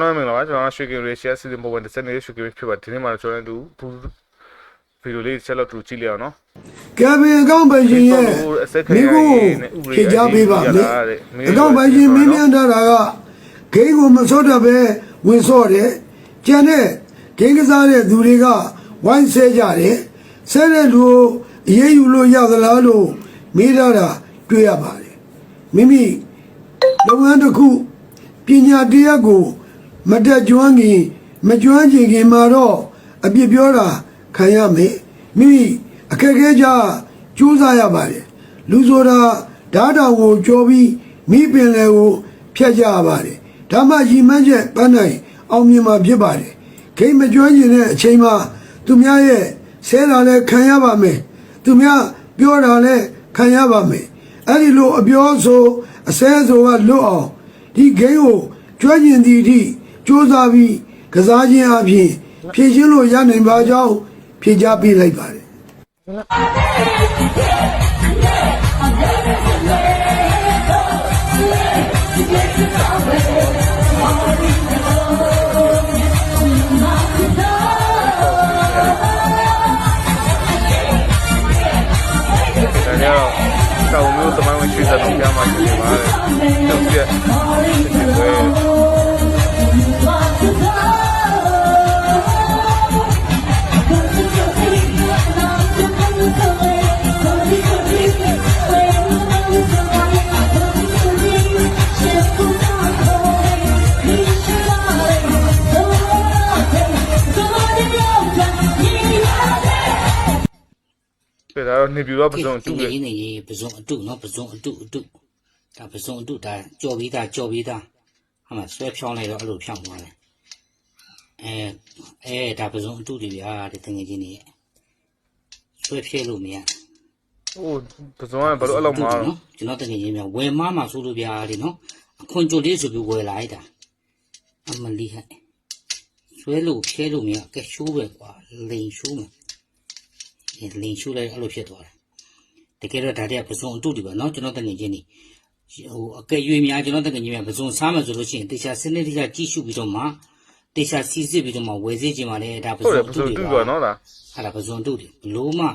ကျွန်တော်မင်္ဂလာပါကျွန်တော်ရွှေကင်ရေရှီယာစီဇန်ပေါ်ဝင်တစ်နေ့ရွှေကင်ဖြစ်ပါဒီနေ့မှာကျွန်တော်တို့ဘူးဗီဒီယိုလေးဆက်လို့တူကြည့်လိုက်အောင်နော်ကယ်ဗင်အကောင့်ပိုင်ရှင်ရဲ့မိကိုဖြေကြပေးပါမယ်အကောင့်ပိုင်ရှင်မင်းမြန်တာကဂိမ်းကိုမစော့တတ်ပဲဝင်စော့တယ်ကျန်တဲ့ဂိမ်းကစားတဲ့သူတွေကဝိုင်းဆဲကြတယ်ဆဲတဲ့လူကိုအေးအေးယူလို့ရသလားလို့မေးထားတာတွေ့ရပါတယ်မိမိလုပ်ငန်းတစ်ခုပညာတရားကို မတက်ကျွမ်းခင်မကျွမ်းကျင်ခင်မှာတော့အပြစ်ပြောတာခံရမယ်မိမိအခက်အခဲကြကြိုးစားရပါတယ်လူဆိုတာဓာတ်တောင်ကိုကြောပြီးမိပင်လေကိုဖျက်ကြရပါတယ်ဒါမှရီမန်းချက်ပန်းနိုင်အောင်မြင်မှာဖြစ်ပါတယ်ခိမကျွမ်းကျင်တဲ့အချိန်မှာသူများရဲ့ဆဲတာလည်းခံရပါမယ်သူများပြောတာလည်းခံရပါမယ်အဲ့ဒီလိုအပြောဆိုအဆဲဆိုကလွတ်အောင်ဒီဂိမ်းကိုကျွမ်းကျင်သည့်အထိ စ조사ပြီးကစားခြင်းအပြင်ဖြည့်ရှင်းလို့ရနိုင်ပါကြောင်းဖြည့်ချပေးလိုက်ပါတယ်ဒါကြောင့်တောင်မျိုးသမိုင်းဝင်ရွှေစံလုံးပြမှာရှိနေပါ တယ်တော့ပြဒီဝဲပြဒါတော့နေပြတော့ပစုံတူတူတယ်ရင်းနေရေးပစုံအတုနော်ပစုံအတုအတုဒါပစုံအတုဒါကြော်ပြီးသားကြော်ပြီးသားဟာမဆွဲဖြောင်းလိုက်တော့အဲ့လိုဖြောင်းသွားတယ်အဲအဲဒါပစုံအတုတွေဗျာဒီတငယ်ချင်းတွေဆွဲဖြဲလို့မရဟိုပစုံကဘာလို့အဲ့လိုမှာနော်ကျွန်တော်တငယ်ချင်းများဝယ်မမှာဆိုလို့ဗျာဒီနော်အခွန်ကြိုလေးဆိုပြီးဝယ်လာလိုက်တာအမလီဟဲ့ဆွဲလို့ဖြဲလို့မရကဲရှိုးပဲကွာလိန်ရှိုးမ ရင်လိန်ရှုလိုက်အဲ့လိုဖြစ်သွားတယ်တကယ်တော့ဒါတွေကပစုံအတုတွေပါနော်ကျွန်တော်တကယ်ချင်းနေဟိုအကယ်၍များကျွန်တော်တကယ်ချင်းများပစုံစားမယ်ဆိုလို့ရှိရင်တေချာစနစ်တကျကြည့်ရှုပြီးတော့မှတေချာစီစစ်ပြီးတော့မှဝယ်စေခြင်းပါလေဒါပစုံအတုတွေပါနော်လားအဲ့ဒါပစုံအတုတွေဘလို့မှ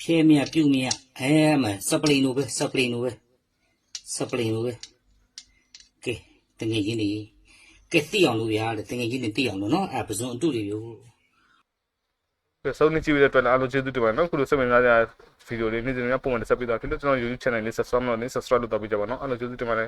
ဖြဲမြပြုတ်မြအဲမှာစပလင်လိုပဲစပလင်လိုပဲစပလင်လိုပဲကဲတကယ်ချင်းနေကဲသိအောင်လို့ရတဲ့တကယ်ချင်းနေသိအောင်လို့နော်အဲ့ပစုံအတုတွေမျိုး စောင်းနေကြည့်ရတဲ့အတွက်အားလုံးကျေးဇူးတင်ပါတယ်နော်ခုလိုဆက်မြင်ကြတဲ့ဗီဒီယိုလေးနေ့စဉ်များပုံမှန်တက်ဆက်ပေးတာဖြစ်လို့ကျွန်တော် YouTube channel လေး subscribe လုပ်နေ subscribe လုပ်တော့ပြကြပါနော်အားလုံးကျေးဇူးတင်ပါတယ်